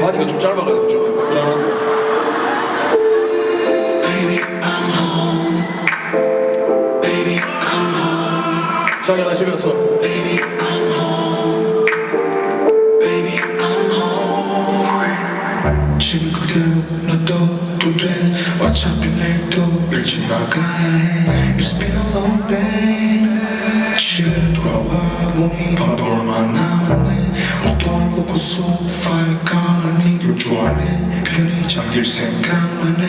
바지가 좀 짧아가지고 좀 불안한데. 장연하시면서. 지금 그대로 놔둬도 돼. 어차피 내일도 일찍 나가야 해. It's been a long day. 집에 돌아와. 보니 밤도 얼마 남았 소파에 가만히 널 좋아해. 편히 잠길 생각만 해.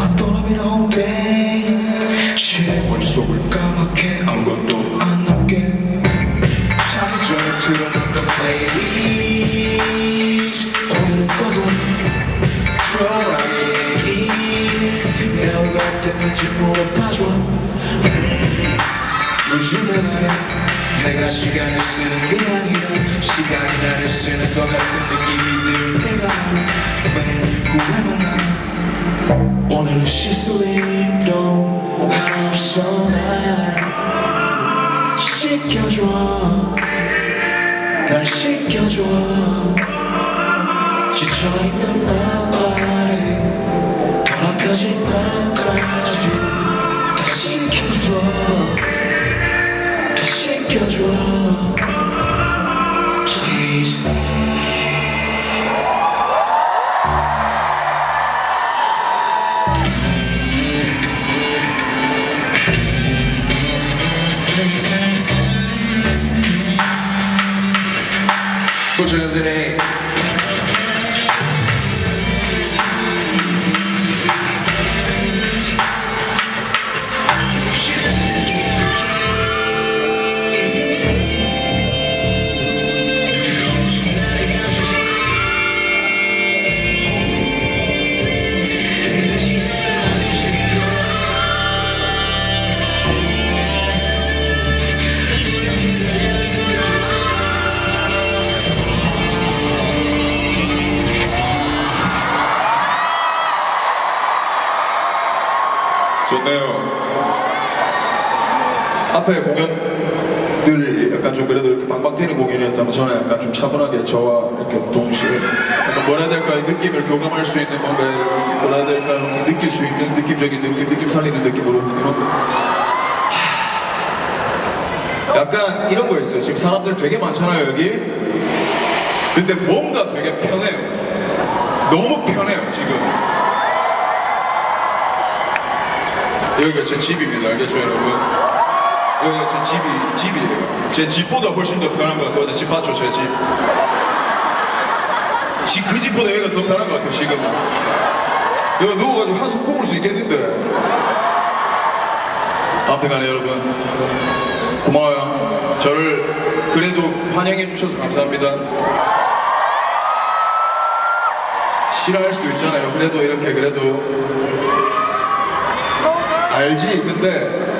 I thought of it all day. 제 머릿속을 까맣게 아무것도 안 남게. 자기 전에 틀어놓는 playlist 추억의 얘기 내가 왜 때문인지 물어봐줘 음, 요즘에 말야 내가 시간을 쓰는 게 아니라 시간이 나를 쓰는 것 같은 느낌이 들 때가 많아. 왜 후회만 하나 오늘은 시슬림도 하나 없어 날 시켜줘. 날 시켜줘. 지쳐있는 나 발에 더럽혀진 나까지 Please 고정선생 좋네요. 앞에 공연들 약간 좀 그래도 이렇게 빵빵 뛰는 공연이었다면 저는 약간 좀 차분하게 저와 이렇게 동시에 약간 뭐라 해야 될까요? 느낌을 교감할 수 있는 뭔가 뭐라 해야 될까요? 느낄 수 있는 느낌적인 느낌, 느낌 살리는 느낌으로 이런 약간 이런 거 있어요. 지금 사람들 되게 많잖아요 여기. 근데 뭔가 되게 편해요. 너무 편해요 지금. 여기가 제 집입니다. 알겠죠, 여러분? 여기가 제 집이, 집이에요. 제 집보다 훨씬 더 편한 것 같아요. 어제 집 봤죠, 제 집? 지, 그 집보다 여기가 더 편한 것 같아요, 지금은. 여기 누워가지고 한숨 코물 수 있겠는데. 아무튼 간에 여러분, 고마워요. 저를 그래도 환영해 주셔서 감사합니다. 싫어할 수도 있잖아요. 그래도 이렇게 그래도 알지? 근데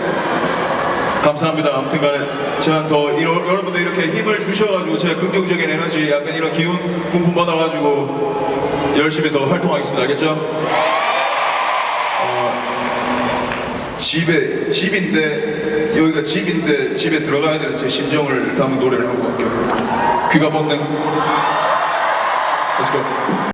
감사합니다. 아무튼 간에 제가 더 여러분들 이렇게 힘을 주셔가지고 제가 긍정적인 에너지 약간 이런 기운 분품 받아가지고 열심히 더 활동하겠습니다. 알겠죠? 어, 집에 집인데 여기가 집인데 집에 들어가야 되는 제 심정을 담은 노래를 하고 갈게요. 귀가 먹는? Let's go